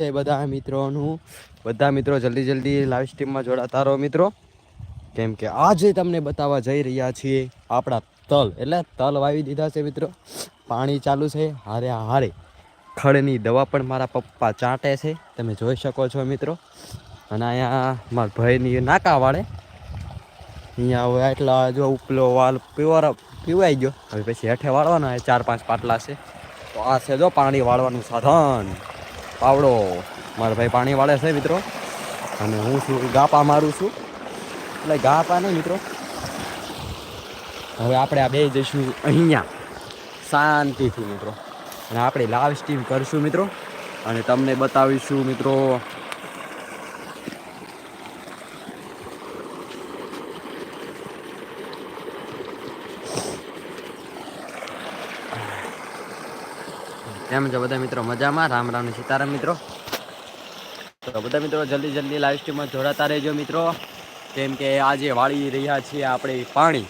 છે બધા મિત્રોનું. બધા મિત્રો જલ્દી જલ્દી લાઈવ સ્ટ્રીમમાં જોડાતા રહો મિત્રો. કેમ કે આજે તમને બતાવવા જઈ રહ્યા છીએ આપણા તલ. એટલે તલ વાવી દીધા છે મિત્રો. પાણી ચાલુ છે. હારે હારે ખડની દવા પણ મારા પપ્પા ચાટે છે. તમે જોઈ શકો છો મિત્રો. અને અહીંયા મારા ભાઈની નાકા વાળે. અહીંયા હવે એટલા જો ઉપલો વાલ પીવા પીવાઈ ગયો. હવે પછી હેઠે વાળવાનો ચાર પાંચ પાટલા છે. તો આ છે જો પાણી વાળવાનું સાધન. પાવડો મારા ભાઈ પાણી વાળે છે મિત્રો. અને હું છું, ગાપા મારું છું. એટલે ગાપા નહીં મિત્રો. હવે આપણે આ બે જઈશું અહીંયા. શાંતિથી મિત્રો. અને આપણે લાઈવ સ્ટ્રીમ કરશું મિત્રો. અને તમને બતાવીશું મિત્રો કેમ છો બધા મિત્રો મજામાં? રામ રામ સીતારામ મિત્રો. તો બધા મિત્રો જલ્દી જલ્દી લાઈવ સ્ટ્રીમમાં જોડાતા રહેજો મિત્રો. કેમ કે આજે વાળી રહ્યા છીએ આપણે પાણી.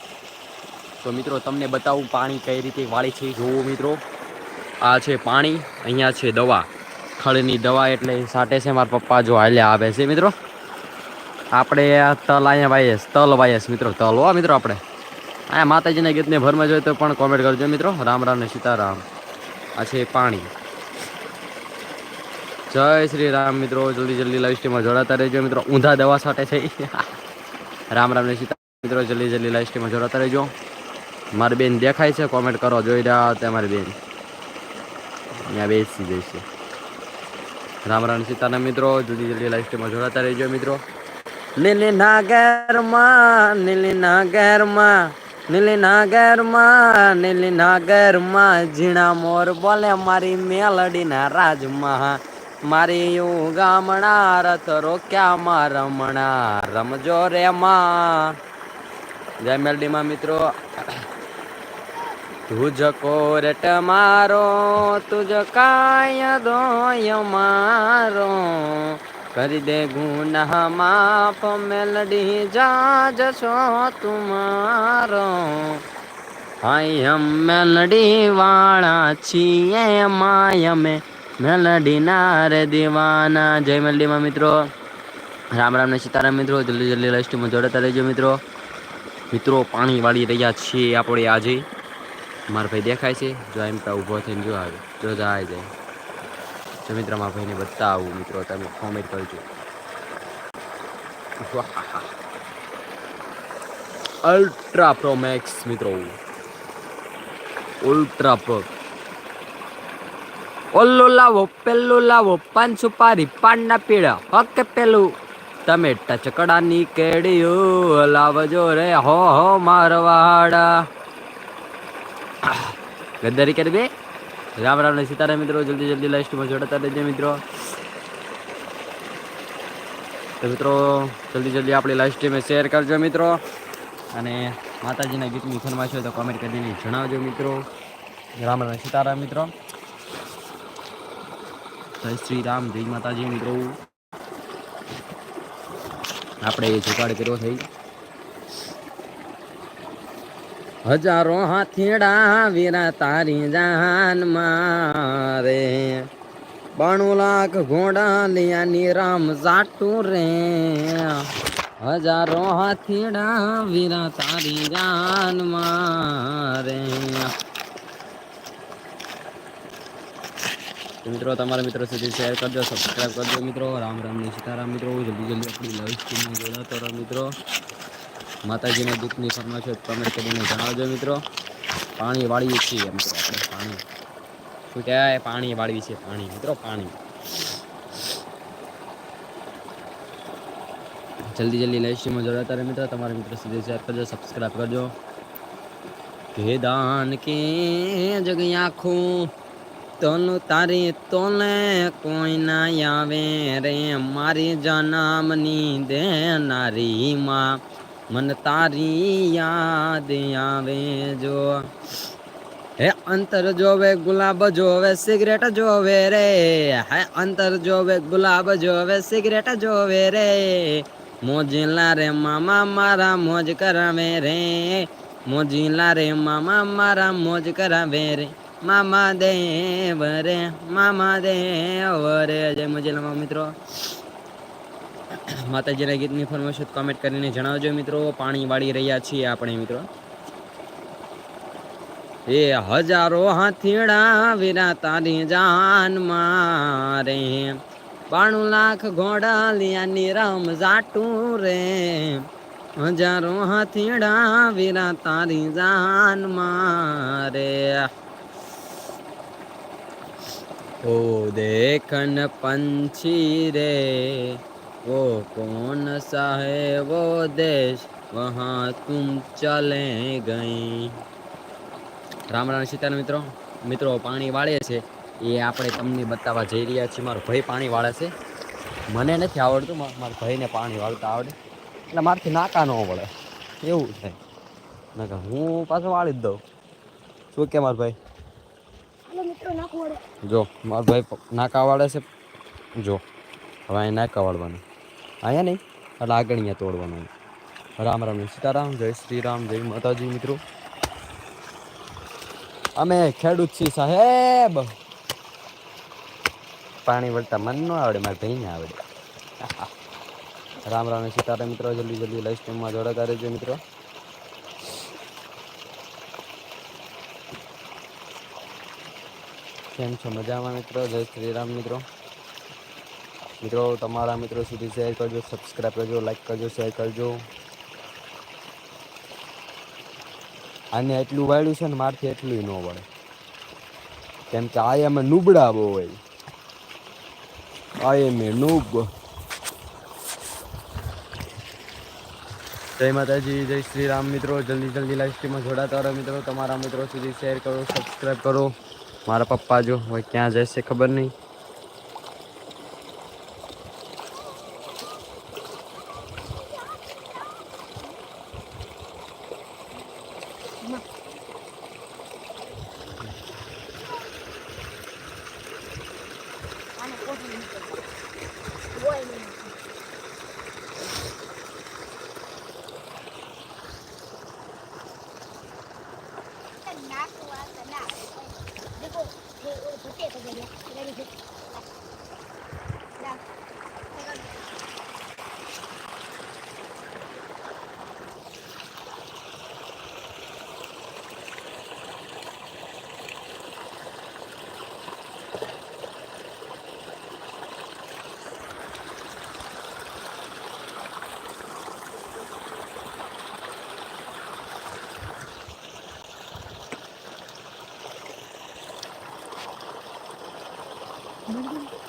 તો મિત્રો તમને બતાવું પાણી કઈ રીતે વાળી છે. જોવો મિત્રો. આ છે પાણી, અહીંયા છે દવા. ખડની દવા એટલે સાટે છે મારા પપ્પા જો હાલ્યા આવે છે મિત્રો. આપણે તલ અહીંયા વાયસ તલ વાયસ મિત્રો. તલ હો મિત્રો આપણે. અહીંયા માતાજીના ગીતને ભરમાં જોઈએ તો પણ કોમેન્ટ કરજો મિત્રો. રામ રામ ને સીતારામ. આ છે પાણી. જય શ્રી રામ મિત્રો, જલ્દી જલ્દી લાઈવ સ્ટ્રીમમાં જોડાતા રહેજો મિત્રો. ઊંધા દવા સાથે છે. રામ રામ ને સીતા. મિત્રો, જલ્દી જલ્દી લાઈવ સ્ટ્રીમમાં જોડાતા રહેજો. મારી બેન દેખાય છે કોમેન્ટ કરો. જોઈ રહ્યા હતા મારી બેન. અહીંયા બેસી જઈશે રામ રામ સીતાના મિત્રો, જલ્દી જલ્દી લાઈવ સ્ટ્રીમમાં જોડાતા રહેજો મિત્રો. લીલી નાગરમાં લીલી નાગરમાં. નીલી નાગરમાં નીલી નાગરમાં ઝીણા મોર બોલે મારી મેલડીના રાજમાં. મારી એવું ગામણા રથ રોક્યા માં રમણા. રમજો રે માં. જય મેલડીમાં મિત્રો. તુજ કોરટ મારો, તુજ કાય દોય મારો. કરી દે ગુનાહ, માફ, મેલડી જાજ છો તુમારો. હાય હમ મેલડી વાળા છીએ માય મેલડી ના દીવાના. જય મેલડીમાં મિત્રો. રામ રામ ને સીતારામ મિત્રો. જલ્દી જલ્દી લાઈસ્ટમાં જોડાતા રહેજો મિત્રો. મિત્રો, પાણી વાળી રહ્યા છીએ આપણે આજે. મારા ભાઈ દેખાય છે. જો એમ ઊભો થઈને જો આવે. જો જાય જાય. તો મિત્રો મારા ભાઈને મિત્રો. તમે કોમેન્ટ કરજો. અલ્ટ્રા પ્રો મેક્સ મિત્રો. અલ્ટ્રા પ્રો ઓલો લાવો પેલું લાવો પાન સુપારી પાનના પીળા. ઓકે પેલું. તમે ટચકડાની કેડીઓ લાવજો રે, હો હો, મારવાડા. ગદ્દારી કરી બે રામ રામ ને સીતારામ મિત્રો, જલ્દી જલ્દી લાઈસ્ટમાં જોડાતા રહેજો મિત્રો. તો મિત્રો, જલ્દી જલ્દી આપણી લાઈવ સ્ટ્રીમે શેર કરજો મિત્રો. અને માતાજીના ગીતની ફરમાશ હોય તો કોમેન્ટ કરીને જણાવજો મિત્રો. રામ રામ સીતારામ મિત્રો. જય શ્રી રામ, જય માતાજી મિત્રો. આપણે એ જુગાડ કર્યો થઈ હજારો હાથીડા વીરા તારી જહાન મારે. બાણું લાખ ઘોડા લિયાની રામ જાટું રે. હજારો હાથીડા વીરા તારી જાન મારે. મિત્રો, તમારા મિત્રો સુધી શેર કરજો સબસ્ક્રાઈબ કરજો. મિત્રો, રામ રામ ને સીતારામ. મિત્રો, જલ્દી જલ્દી આપણી લાઈવ સ્ટ્રીમમાં જોડાતો રહો, મિત્રો. માતાજીના દુઃખની ફરમાશ કમેન્ટ કરીને જણાવજો મિત્રો. પાણી વાળીએ છીએ મિત્રો આપણે, પાણી. શું કહેવાય પાણી વાળવી છે પાણી. મિત્રો, પાણી. જલ્દી જલ્દી લાઈવ સ્ટ્રીમમાં જોડાતા રહે મિત્રો. તમારા મિત્રો સુધી શેર કરજો સબસ્ક્રાઈબ કરજો. દાન કે જગ આખું, તોનું તારી તોલે કોઈ ના આવે રે. મારી જનામની દેનારી માં મન તારી યાદ આવે જો. હે અંતર જોવે, ગુલાબ જોવે, સિગરેટ જોવે રે. હે અંતર જોવે, ગુલાબ જોવે, સિગરેટ જોવે રે. મોજીલા રે, મામા મારા મોજ કરાવે રે. મોજીલા રે, મામા મારા મોજ કરાવે રે. મામા દેવ રે, મામા દેવ રે. જય મજેલામાં મિત્રો. માતાજીના ગીતની ઇન્ફોર્મેશન કોમેન્ટ કરીને જણાવજો મિત્રો. પાણી વાળી રહ્યા છીએ આપણે મિત્રો. એ હજારો હાથીડા વીરા તારી જાન મારે. બાણું લાખ ઘોડા લિયાની રામ જાટું રે. હજારો હાથીડા વિરા તારી જાન મારે. ઓ દેખન પંછી રે. वो कौन सा है वो देश वहाँ तुम चले गई રામ રામ સીતારામ મિત્રો મિત્રો પાણી વાળે છે એ આપણે તમને બતાવવા જઈ રહ્યા છીએ મારો ભાઈ પાણી વાળે છે મને નથી આવડતું મા- મારા ભાઈને પાણી વાળતા આવડે એટલે મારથી નાકા ન પડે એવું છે નકર હું પાછો વાળી જ દઉં શું કે મારા ભાઈ હાલો મિત્રો નાખો વડે જો મારો ભાઈ પ- નાકા વાળે છે જો હવે અહીં નાકા વાળવાનું અહીંયા નહીં. એટલે આગળ તોડવાનું રામ રામ સીતારામ, જય શ્રી રામ જય માતાજી મિત્રો. અમે ખેડૂત છીએ સાહેબ. પાણી વળતા મન ન આવડે, મારા ભાઈને આવડે. રામ રામ સીતારામ મિત્રો, જલ્દી જલ્દી લાઈવ સ્ટ્રીમમાં જોડાતા રહેજો મિત્રો. કેમ છો? મજામાં મિત્રો? જય શ્રી રામ મિત્રો. મિત્રો, તમારા મિત્રો સુધી શેર કરજો સબસ્ક્રાઈબ કરજો લાઈક કરજો શેર કરજો. આને એટલું વાળ્યું છે ને, મારથી એટલું ન વળે. કેમ કે આ એમાં નુબડા બહુ હોય. આ એમ નુબ. જય માતાજી, જય શ્રી રામ મિત્રો. જલ્દી જલ્દી લાઈવ સ્ટ્રીમમાં જોડાતા રહો મિત્રો. તમારા મિત્રો સુધી શેર કરો સબસ્ક્રાઈબ કરો. મારા પપ્પા જો હવે ક્યાં જશે ખબર નહીં. Gracias. Mhm.